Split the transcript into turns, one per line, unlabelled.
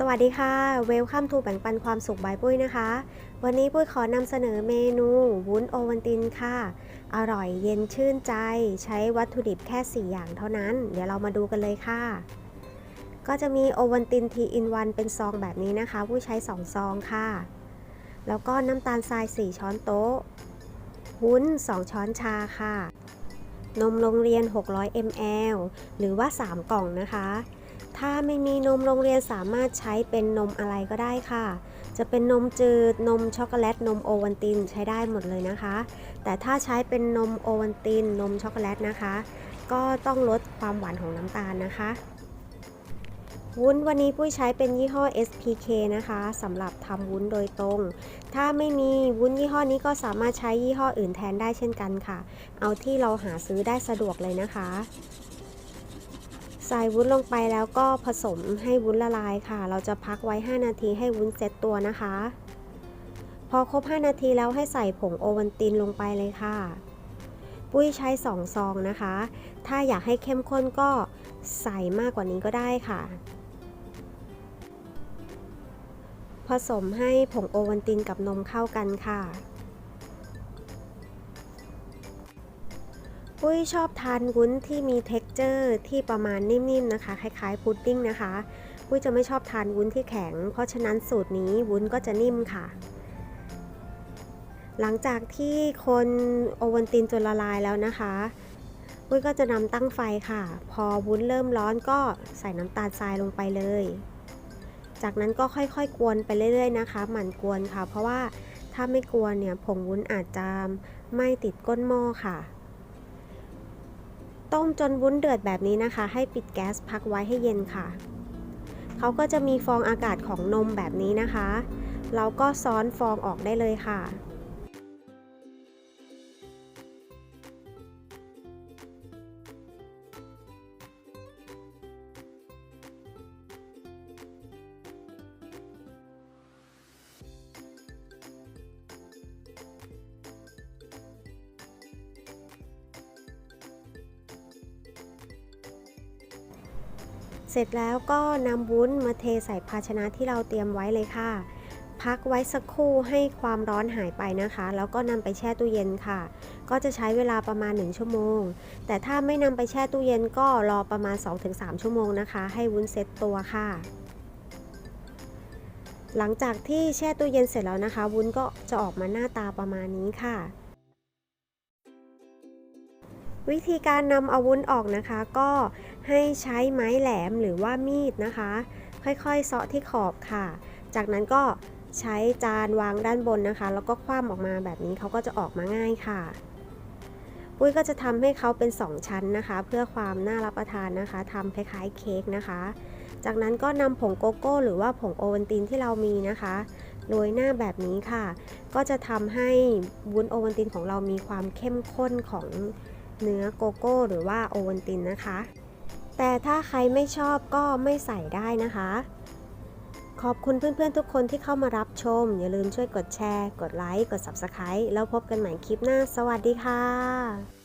สวัสดีค่ะ เวลคัมทูแบ่งปันความสุขบายปุ้ยนะคะ วันนี้ปุ้ยขอนำเสนอเมนูวุ้นโอวันตินค่ะ อร่อยเย็นชื่นใจ ใช้วัตถุดิบแค่ 4 อย่างเท่านั้น เดี๋ยวเรามาดูกันเลยค่ะ ก็จะมีโอวันตินทีอินวันเป็นซองแบบนี้นะคะปุ้ยใช้ 2 ซองค่ะ แล้วก็น้ำตาลทราย 4 ช้อนโต๊ะ วุ้น 2 ช้อนชาค่ะ นมโรงเรียน 600 ml หรือว่า 3 กล่องนะคะ ถ้าไม่มีนมโรงเรียนสามารถใช้เป็นนมอะไรก็ได้ค่ะ จะเป็นนมจืด นมช็อกโกแลต นมโอวัลตินใช้ได้หมดเลยนะคะ แต่ถ้าใช้เป็นนมโอวัลติน นมช็อกโกแลตนะคะ ก็ต้องลดความหวานของน้ำตาลนะคะวุ้นวันนี้ปุ้ยใช้เป็นยี่ห้อ SPK นะคะสำหรับทำวุ้นโดยตรง ถ้าไม่มีวุ้นยี่ห้อนี้ก็สามารถใช้ยี่ห้ออื่นแทนได้เช่นกันค่ะ เอาที่เราหาซื้อได้สะดวกเลยนะคะ ใส่วุ้นลงไปแล้วก็ผสมให้วุ้นละลายค่ะ เราจะพักไว้ 5 นาทีให้วุ้นเซ็ตตัวนะคะ พอครบ 5 นาทีแล้วให้ใส่ผงโอวัลตินลงไปเลยค่ะ ปุ้ยใช้ 2 ซองนะคะ ถ้าอยากให้เข้มข้นก็ใส่มากกว่านี้ก็ได้ค่ะ ผสมให้ผงโอวัลตินกับนมเข้ากันค่ะปุ้ยชอบทานวุ้นที่มี t e x t อร์ที่ประมาณนิ่มๆนะคะ คล้ายๆพุดดิ้งนะคะปุ้ยจะไม่ชอบทานวุ้นที่แข็ง เพราะฉะนั้นสูตรนี้วุ้นก็จะนิ่มค่ะ หลังจากที่คนโอวัลตินจนละลายแล้วนะคะปุ้ยก็จะนำตั้งไฟค่ะ พอวุ้นเริ่มร้อนก็ใส่น้ำตาลทรายลงไปเลย จากนั้นก็ค่อยๆ กวนไปเรื่อยๆนะคะ หมั่นกวนค่ะ เพราะว่าถ้าไม่กวนเนี่ยผงวุ้นอาจจะไม่ติดก้นหม้อค่ะ ต้มจนวุ้นเดือดแบบนี้นะคะ ให้ปิดแก๊สพักไว้ให้เย็นค่ะ เขาก็จะมีฟองอากาศของนมแบบนี้นะคะ เราก็ซ้อนฟองออกได้เลยค่ะ เสร็จแล้วก็นำวุ้นมาเทใส่ภาชนะที่เราเตรียมไว้เลยค่ะ พักไว้สักครู่ให้ความร้อนหายไปนะคะ แล้วก็นำไปแช่ตู้เย็นค่ะ ก็จะใช้เวลาประมาณ 1 ชั่วโมง แต่ถ้าไม่นำไปแช่ตู้เย็นก็รอประมาณ 2-3 ชั่วโมงนะคะ ให้วุ้นเซ็ตตัวค่ะ หลังจากที่แช่ตู้เย็นเสร็จแล้วนะคะ วุ้นก็จะออกมาหน้าตาประมาณนี้ค่ะวิธีการนำอาวุธออกนะคะ ก็ ให้ใช้ไม้แหลมหรือว่ามีดนะคะ ค่อยๆเซาะที่ขอบค่ะ จากนั้นก็ใช้จานวางด้านบนนะคะ แล้วก็คว่ำออกมาแบบนี้เขาก็จะออกมาง่ายค่ะ ปุ้ยก็จะทำให้เขาเป็น 2 ชั้นนะคะ เพื่อความน่ารับประทานนะคะทำคล้ายๆเค้กนะคะ จากนั้นก็นำผงโกโก้ หรือว่าผงโอวัลตินที่เรามีนะคะโรยหน้าแบบนี้ค่ะ ก็จะทำให้วุ้นโอวัลตินของเรามีความเข้มข้นของเนื้อโกโก้ หรือว่าโอวัลตินนะคะ แต่ถ้าใครไม่ชอบก็ไม่ใส่ได้นะคะ ขอบคุณเพื่อนๆทุกคนที่เข้ามารับชม อย่าลืมช่วยกดแชร์ กดไลค์ กด Subscribe แล้วพบกันใหม่คลิปหน้า สวัสดีค่ะ